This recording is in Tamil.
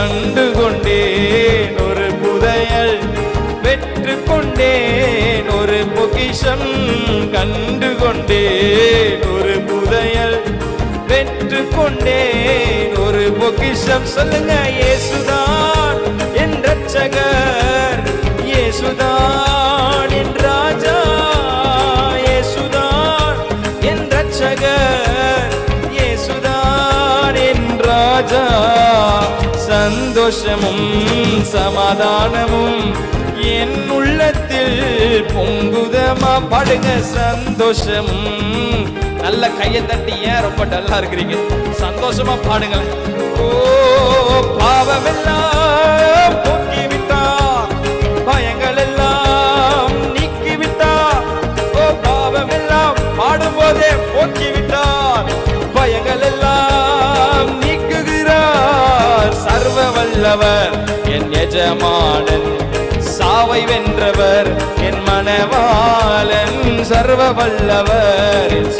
கண்டு கொண்டேன் ஒரு புதையல். பெற்று கொண்டேன் ஒரு பொக்கிஷம். கண்டு கொண்டேன் ஒரு புதையல். பெற்று கொண்டேன் ஒரு பொக்கிஷம். சொல்லுங்க இயேசுதான் என் ரட்சகர் இயேசுதான் என் ராஜா. இயேசுதான் என் ரட்சகர் இயேசுதான் என் ராஜா. சந்தோஷமும் சமாதானமும். என் உள்ளத்தில் பொங்குதமா பாடுங்க சந்தோஷமும் நல்ல கையை தட்டி ஏன் ரொம்ப டல்லா இருக்கிறீங்க? சந்தோஷமா பாடுங்களேன். ஓ பாவமெல்லாம் போக்கி விட்டா பயங்கள் எல்லாம் நீக்கி விட்டார் ஓ பாவமெல்லாம் பாடும்போதே போக்கி வென்றவர் என் எஜமானன். சாவை வென்றவர் என் மனவாளன். சர்வ வல்லவர் என்